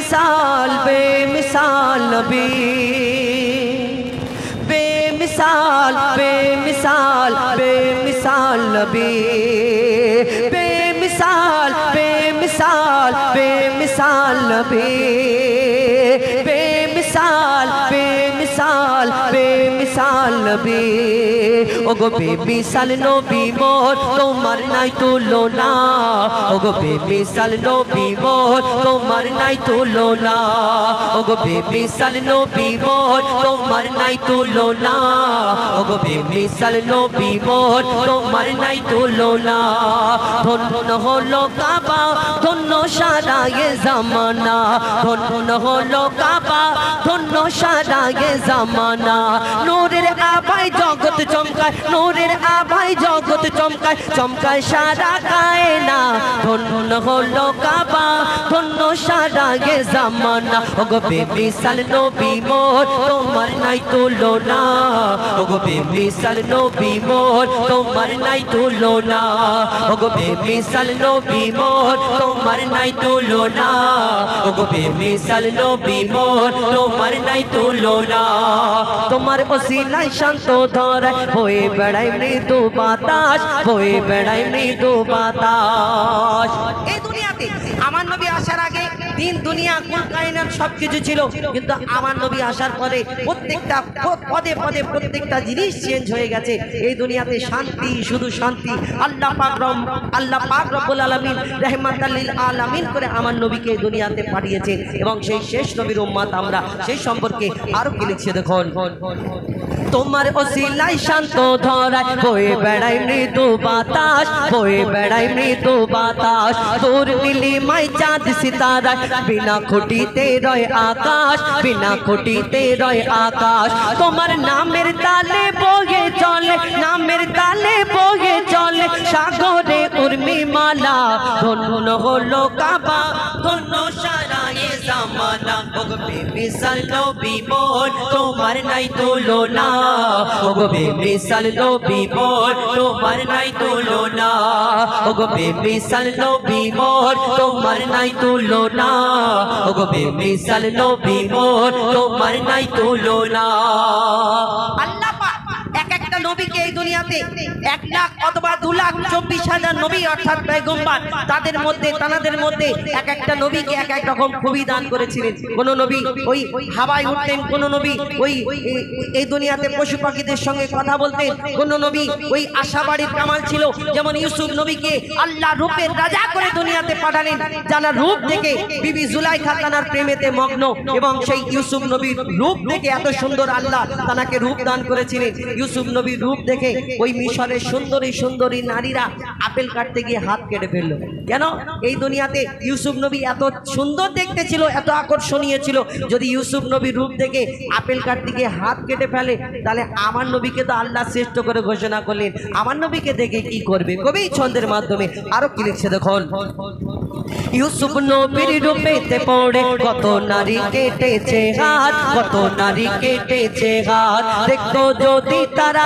बेमिसाल बेमिसाल नबी बेमिसाल बेमिसाल बेमिसाल नबी बेमिसाल बेमिसाल बेमिसाल नबी বেমিসাল নবী ও গো বেমিসাল নবী মোর, তোমার নাই তুলনা। ও গো বেমিসাল নবী মোর, তোমার নাই তুলনা। ও গো বেমিসাল নবী মোর, তোমার নাই তুলনা। ও গো বেমিসাল নবী মোর, তোমার নাই তুলনা। ধন্য হলো কাবা ধন্য সারা এ জামানা, ধন্য হলো কাবা, ধন্য সারা এ জামানা। নূরের আভাই জগৎ চমকায়, নূরের আভাই জগৎ চমকায় চমকায় সারা কায়না। ধন্য হলো কাবা, ধন্য সারা গে জামানা। ওগো বেমিসাল নবী মোর নাই তুলনা। ওগো বেমিসাল নবী মোর, তোমার নাই তুলনা। ওগো বেমিসাল নবী মোর, তোমার নাই তুলনা। ওগো বেমিসাল নবী মোর, তোমার নাই তুলনা। তোমার ওসিলাই শান্ত ধরায় হয়ে বেড়ায় মৃদু বাতাস হয়ে বেড়ায় মৃদু বাতাস। এই দুনিয়াতে আমার নবী আসার আগে দিন, দুনিয়া, কুল কায়নাত সবকিছু ছিল। কিন্তু আমার নবী আসার পরে প্রত্যেকটা পদে পদে প্রত্যেকটা জিনিস চেঞ্জ হয়ে গেছে। এই দুনিয়াতে শান্তি, শুধু শান্তি। আল্লাহ পাক রব আল্লাহ পাক রব্বুল আলামিন রহমাতাল্লিল আলামিন করে আমার নবীকে দুনিয়াতে পাঠিয়েছেন এবং সেই শেষ নবীর উম্মাত আমরা সেই সম্পর্কে আরও কি লিখছে দেখুন। তোমার ওসিলাই শান্ত ধরায় হয়ে বেড়ায় মৃদু বাতাস হয়ে বেড়ায় মৃদু বাতাস। তোর নীলি মাই চাঁদ সিতারায়। বিনা খুঁটিতে রয় আকাশ, বিনা খুঁটিতে রয় আকাশ। তোমার নামের তালে বগে চলে, নামের তালে বগে চলে। সাগরে উর্মি মালা ধন্য হলো কাবা। ওগো বেমিসাল নবী মোর তোমার নাই তুলনা ওগো বেমিসাল নবী মোর তোমার নাই তুলনা ওগো বেমিসাল নবী মোর তোমার নাই তুলনা ওগো বেমিসাল নবী মোর তোমার নাই এক একটা নবীকে এই দুনিয়াতে এক লাখ অথবা দু লাখ চব্বিশ হাজার নবী অর্থাৎ তাদের মধ্যে, তানাদের মধ্যে এক একটা নবীকে এক এক রকম খুবই দান করেছিলেন। কোন নবী ওই হাওয়ায় উঠতেন, কোন নবী ওই এই- দুনিয়াতে পশু পাখিদের সঙ্গে কথা বলতেন, কোন নবী ওই আশাবাড়ির কামাল ছিল, যেমন ইউসুফ নবীকে আল্লাহ রূপের রাজা করে দুনিয়াতে পাঠালেন, যারা রূপ দেখে বিবি জুলাইখা তানার প্রেমেতে মগ্ন এবং সেই ইউসুফ নবীর রূপ দেখে এত সুন্দর আল্লাহ তানাকে রূপ দান করেছিলেন। ইউসুফ নবীর রূপ দেখে ওই মিশরের সুন্দরী সুন্দরী নারীরা আপেল কাটতে গিয়ে হাত কেটে ফেলল। কেন? এই দুনিয়াতে ইউসুফ নবী এত সুন্দর দেখতে ছিল, এত আকর্ষণীয় ছিল। যদি ইউসুফ নবীর রূপ দেখে আপেল কাটতে গিয়ে হাত কেটে ফেলে, তাহলে আমার নবীকে তো আল্লাহ শ্রেষ্ঠ করে ঘোষণা করলেন। আমার নবীকে দেখে কি করবে? কবি ছন্দের মাধ্যমে আরও কি লিখছে দেখুন? ইউসুফ নবীর রূপেতে পড়ে কত নারী কেটেছে হাত, কত নারী কেটেছে হাত। দেখতো যদি তারা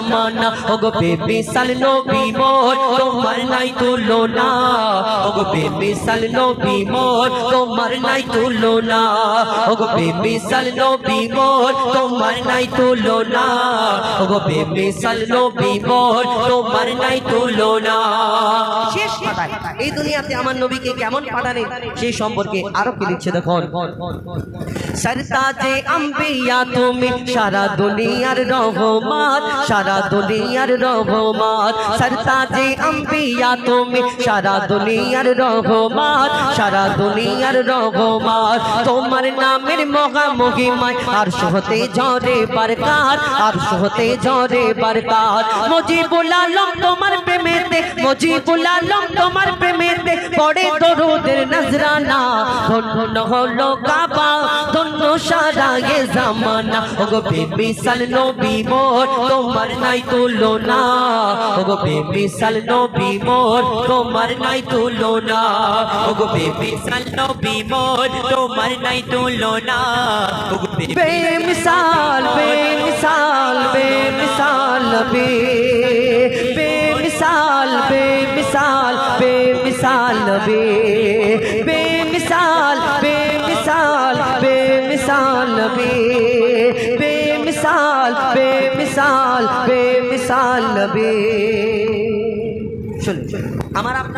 জামানা ওগো বেবি সাল নবী মোর, তোমার নাই তুলনা। ওগো বেবি সাল নবী মোর, তোমার নাই তুলনা। ওগো বেবি সাল নবী মোর, তোমার নাই তুলনা। ওগো বেবি সাল নবী মোর, তোমার নাই তুলনা। শেষ কথায় এই দুনিয়াতে আমার নবীকে কেমন পাঠালেন সেই সম্পর্কে আরও কি লিখছে দেখুন। সরতাজে আম্বিয়া তুমি, সারা দুনিয়ার রহমান সারা দুনিয়ার রহমান সরতাজে আম্বিয়া তুমি, সারা দুনিয়ার রহমান সারা দুনিয়ার রহমান তোমার নামের মহা মহিমায় আর সহতে ঝরে বারকার আর সহতে ঝরে বারকার মুজিবুল আলম তোমার প্রেমেতে, মজিবুল আলম তোমার প্রেমেতে, পড়ে দরুদের নজরানা, ধন্য হলো কাবা, ধন্য সারা এ জামানা। ওগো বেমিসাল নবী মোর, তোমার নাই তুলনা। ওগো বেমিসাল নবী মোর, তোমার নাই তুলনা। ওগো বেমিসাল নবী মোর, তোমার নাই তুলনা। ওগো বেমিসাল বেমিসাল নবী বেমিসাল নবী বেমিসাল বেমিসাল বেমিসাল নবী। বেমিসাল বেমিসাল বেমিসাল নবী। চলুন। আমার আপনার